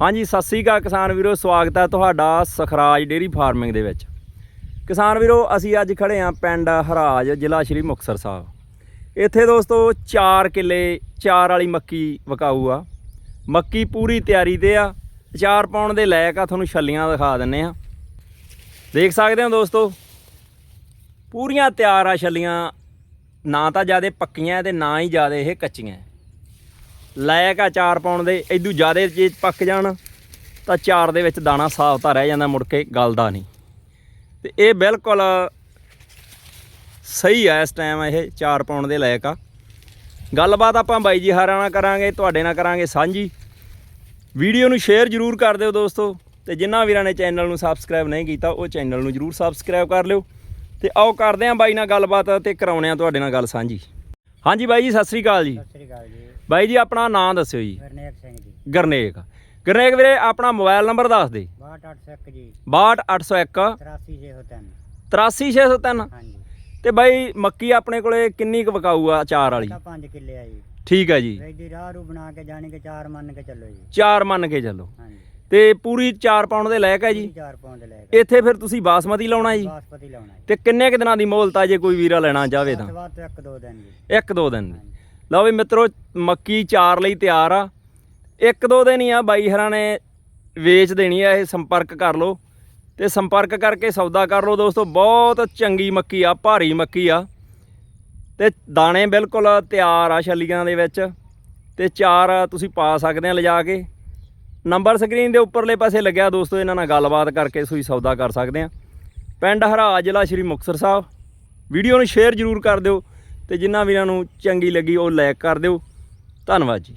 ਹਾਂਜੀ, ਸਤਿ ਸ੍ਰੀ ਅਕਾਲ ਕਿਸਾਨ ਵੀਰੋ, ਸਵਾਗਤ ਹੈ ਤੁਹਾਡਾ ਸਖਰਾਜ ਡੇਰੀ ਫਾਰਮਿੰਗ ਦੇ ਵਿੱਚ। ਕਿਸਾਨ ਵੀਰੋ, ਅਸੀਂ ਅੱਜ ਖੜੇ ਹਾਂ ਪਿੰਡ ਹਰਾਜ, ਜ਼ਿਲ੍ਹਾ ਸ਼੍ਰੀ ਮੁਕਤਸਰ ਸਾਹਿਬ। ਇੱਥੇ ਦੋਸਤੋ 4 ਕਿੱਲੇ 4 ਵਾਲੀ ਮੱਕੀ ਵਕਾਊ ਆ। ਮੱਕੀ ਪੂਰੀ ਤਿਆਰੀ ਤੇ ਆ। ਅਚਾਰ ਪਾਉਣ ਦੇ ਲਾਇਕ ਆ, ਤੁਹਾਨੂੰ ਛੱਲੀਆਂ ਦਿਖਾ ਦਿੰਨੇ ਆ। ਦੇਖ ਸਕਦੇ ਹੋ ਦੋਸਤੋ, ਪੂਰੀਆਂ ਤਿਆਰ ਆ ਛੱਲੀਆਂ। ਨਾ ਤਾਂ ਜਿਆਦੇ ਪੱਕੀਆਂ ਤੇ ਨਾ ਹੀ ਜਿਆਦੇ ਇਹ ਕੱਚੀਆਂ। ਲਾਇਕ ਆ ਚਾਰ ਪਾਉਣ ਦੇ ਇਦੋਂ ਜ਼ਿਆਦਾ ਜੇ ਪੱਕ ਜਾਣ, ਤਾਂ ਚਾਰ ਦੇ ਵਿੱਚ ਦਾਣਾ ਸਾਫ਼ ਤਾਂ ਰਹਿ ਜਾਂਦਾ, ਮੁੜ ਕੇ ਗਲਦਾ ਨਹੀਂ। ਤੇ ਇਹ ਬਿਲਕੁਲ ਸਹੀ ਆ ਇਸ ਟਾਈਮ ਇਹ ਚਾਰ ਪਾਉਣ ਦੇ ਲਾਇਕ ਆ। ਗੱਲਬਾਤ ਆਪਾਂ ਬਾਈ ਜੀ ਹਾਰਾਂ ਨਾਲ ਕਰਾਂਗੇ, ਤੁਹਾਡੇ ਨਾਲ ਕਰਾਂਗੇ ਸਾਂਝੀ। ਵੀਡੀਓ ਨੂੰ ਸ਼ੇਅਰ ਜ਼ਰੂਰ ਕਰ ਦਿਓ ਦੋਸਤੋ, ਤੇ ਜਿਨ੍ਹਾਂ ਵੀਰਾਂ ਨੇ ਚੈਨਲ ਨੂੰ ਸਬਸਕ੍ਰਾਈਬ ਨਹੀਂ ਕੀਤਾ, ਉਹ ਚੈਨਲ ਨੂੰ ਜ਼ਰੂਰ ਸਬਸਕ੍ਰਾਈਬ ਕਰ ਲਿਓ। ਤੇ ਆਓ ਕਰਦੇ ਆਂ ਬਾਈ ਨਾਲ ਗੱਲਬਾਤ ਤੇ ਕਰਾਉਣੇ ਆ ਤੁਹਾਡੇ ਨਾਲ ਗੱਲ ਸਾਂਝੀ। ਹਾਂਜੀ ਬਾਈ ਜੀ, ਸਤਿ ਸ੍ਰੀ ਅਕਾਲ ਜੀ। ਸਤਿ ਸ੍ਰੀ ਅਕਾਲ ਜੀ। ਬਾਈ ਜੀ ਆਪਣਾ ਨਾਮ ਦੱਸਿਓ ਜੀ। ਗਰਨੇਕ ਸਿੰਘ ਜੀ। ਗਰਨੇਕ। ਗਰਨੇਕ ਵੀਰੇ ਆਪਣਾ ਮੋਬਾਈਲ ਨੰਬਰ ਦੱਸ ਦੇ। 62801 ਜੀ। 62801 83603 83603 ਹਾਂਜੀ। ਤੇ ਬਾਈ ਮੱਕੀ ਆਪਣੇ ਕੋਲੇ ਕਿੰਨੀ ਕੁ ਵਕਾਊ ਆ ਚਾਰ ਵਾਲੀ? ਤਾਂ 5 ਕਿੱਲੇ ਆ ਜੀ। ਠੀਕ ਹੈ ਜੀ। ਰੈਡੀ ਰਾਹ ਰੂ ਬਣਾ ਕੇ ਜਾਣੀ ਕਿ ਚਾਰ ਮੰਨ ਕੇ ਚੱਲੋ ਜੀ। ਚਾਰ ਮੰਨ ਕੇ ਚੱਲੋ। ਹਾਂਜੀ। ਤੇ ਪੂਰੀ ਚਾਰ ਪਾਉਣ ਦੇ ਲਾਇਕ ਹੈ ਜੀ? ਪੂਰੀ ਚਾਰ ਪਾਉਂਡ ਲੈ ਕੇ ਇੱਥੇ ਫਿਰ ਤੁਸੀਂ ਬਾਸਮਤੀ ਲਾਉਣਾ ਜੀ? ਬਾਸਪਤੀ ਲਾਉਣਾ ਤੇ ਕਿੰਨੇ ਕੁ ਦਿਨਾਂ ਦੀ ਮੋਹਲਤ ਆ ਜੇ ਕੋਈ ਵੀਰਾ ਲੈਣਾ ਚਾਹਵੇ ਤਾਂ? ਉਸ ਤੋਂ ਦੋ ਦਿਨ ਜੀ। ਇੱਕ ਦੋ ਦਿਨ ਦੀ। ਹਾਂਜੀ ਲਓ ਵੀ ਮਿੱਤਰੋ, ਮੱਕੀ ਚਾਰ ਲਈ ਤਿਆਰ ਆ। ਇੱਕ ਦੋ ਦਿਨ ਹੀ ਆ, ਬਾਈ ਹਰਾਂ ਨੇ ਵੇਚ ਦੇਣੀ ਆ, ਇਹ ਸੰਪਰਕ ਕਰ ਲਓ। ਤੇ ਸੰਪਰਕ ਕਰਕੇ ਸੌਦਾ ਕਰ ਲਓ ਦੋਸਤੋ, ਬਹੁਤ ਚੰਗੀ ਮੱਕੀ ਆ, ਭਾਰੀ ਮੱਕੀ ਆ। ਤੇ ਦਾਣੇ ਬਿਲਕੁਲ ਤਿਆਰ ਆ ਛੱਲੀਆਂ ਦੇ ਵਿੱਚ। ਤੇ ਚਾਰ ਤੁਸੀਂ ਪਾ ਸਕਦੇ ਆ ਲਿਜਾ ਕੇ। ਨੰਬਰ ਸਕਰੀਨ ਦੇ ਉੱਪਰਲੇ ਪਾਸੇ ਲੱਗਿਆ ਦੋਸਤੋ, ਇਹਨਾਂ ਨਾਲ ਗੱਲਬਾਤ ਕਰਕੇ ਤੁਸੀਂ ਸੌਦਾ ਕਰ ਸਕਦੇ ਆ। ਪਿੰਡ ਹਰਾ ਜ਼ਿਲ੍ਹਾ ਸ਼੍ਰੀ ਮੁਕਤਸਰ ਸਾਹਿਬ। ਵੀਡੀਓ ਨੂੰ ਸ਼ੇਅਰ ਜ਼ਰੂਰ ਕਰ ਦਿਓ। ਤੇ ਜਿਨ੍ਹਾਂ ਵੀਰਾਂ ਨੂੰ ਚੰਗੀ ਲੱਗੀ ਉਹ ਲਾਇਕ ਕਰ ਦਿਓ। ਧੰਨਵਾਦ ਜੀ।